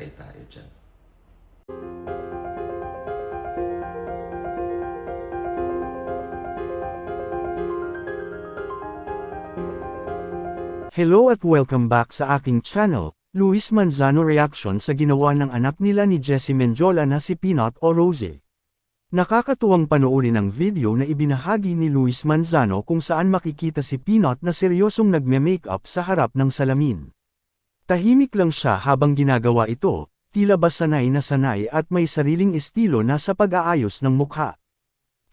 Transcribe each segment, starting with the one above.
Patay tayo dyan. Hello at welcome back sa aking channel, Luis Manzano Reaction sa ginawa ng anak nila ni Jessie Menjola na si Peanut o Rose. Nakakatuwang panoorin ang video na ibinahagi ni Luis Manzano kung saan makikita si Peanut na seryosong nagme-makeup sa harap ng salamin. Tahimik lang siya habang ginagawa ito, tila ba sanay na sanay at may sariling estilo na sa pag-aayos ng mukha.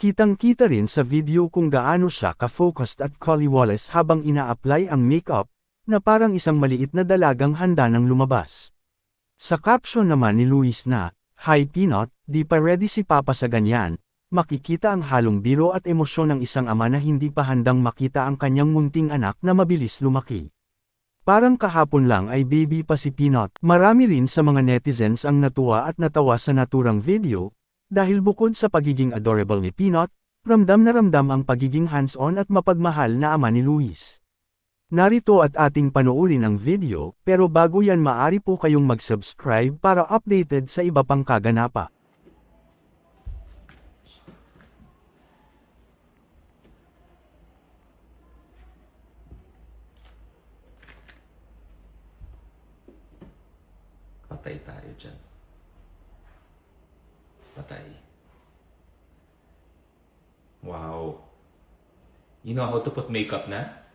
Kitang-kita rin sa video kung gaano siya ka-focused at collywallace habang ina-apply ang makeup, na parang isang maliit na dalagang handa ng lumabas. Sa caption naman ni Luis na, Hi Peanut, di pa ready si Papa sa ganyan, makikita ang halong biro at emosyon ng isang ama na hindi pa handang makita ang kanyang munting anak na mabilis lumaki. Parang kahapon lang ay baby pa si Peanut. Marami rin sa mga netizens ang natuwa at natawa sa naturang video, dahil bukod sa pagiging adorable ni Peanut, ramdam na ramdam ang pagiging hands-on at mapagmahal na ama ni Luis. Narito at ating panoorin ang video, pero bago yan maari po kayong mag-subscribe para updated sa iba pang kaganapa. Patay tayo dyan. Patay. Wow. You know how to put makeup na?